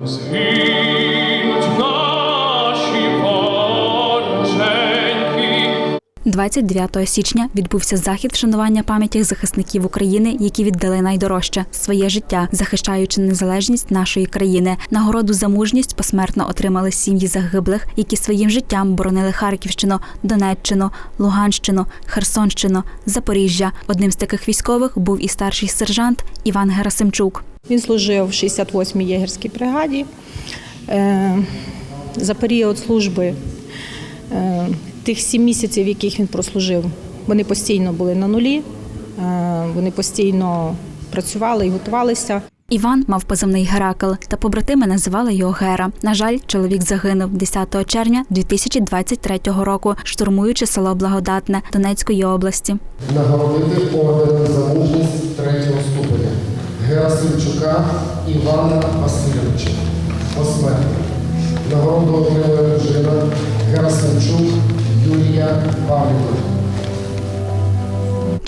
Згинуть наші 29 січня відбувся захід вшанування пам'яті захисників України, які віддали найдорожче своє життя, захищаючи незалежність нашої країни. Нагороду за мужність посмертно отримали сім'ї загиблих, які своїм життям боронили Харківщину, Донеччину, Луганщину, Херсонщину, Запоріжжя. Одним з таких військових був і старший сержант Іван Герасимчук. Він служив в 68-й єгерській бригаді. Е, За період служби тих сім місяців, яких він прослужив, вони постійно були на нулі, е, вони постійно працювали і готувалися. Іван мав позивний Геракл, та побратими називали його Гера. На жаль, чоловік загинув 10 червня 2023 року, штурмуючи село Благодатне Донецької області. нагородити орденом за мужність третього ступеня Герасимчука Івана Васильовича.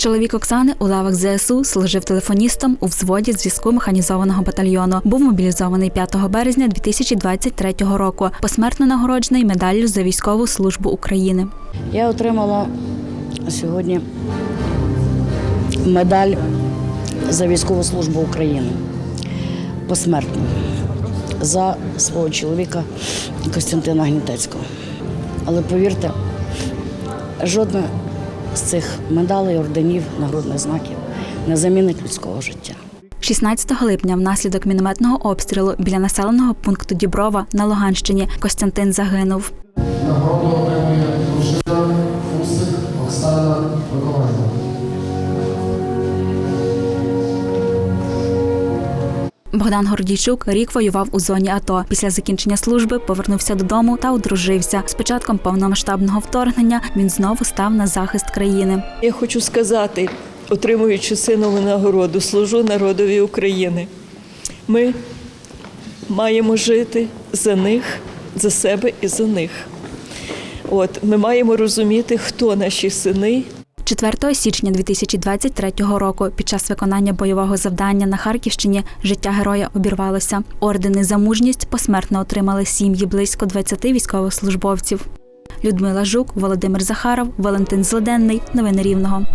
Чоловік Оксани у лавах ЗСУ служив телефоністом у взводі зв'язку механізованого батальйону. Був мобілізований 5 березня 2023 року. Посмертно нагороджений медаллю за військову службу України. Я отримала сьогодні медаль за військову службу України посмертно за свого чоловіка Костянтина Гнітецького. Але повірте, жодна з цих медалей, орденів, нагрудних знаків не замінить людського життя. 16 липня внаслідок мінометного обстрілу біля населеного пункту Діброва на Луганщині Костянтин загинув. Богдан Гордійчук рік воював у зоні АТО. Після закінчення служби повернувся додому та одружився. З початком повномасштабного вторгнення він знову став на захист країни. Я хочу сказати, отримуючи синову нагороду, служу народові України. Ми маємо жити за них, за себе і за них. От ми маємо розуміти, хто наші сини, 4 січня 2023 року під час виконання бойового завдання на Харківщині життя героя обірвалося. Ордени за мужність посмертно отримали сім'ї близько 20 військовослужбовців. Людмила Жук, Володимир Захаров, Валентин Злоденний. Новини Рівного.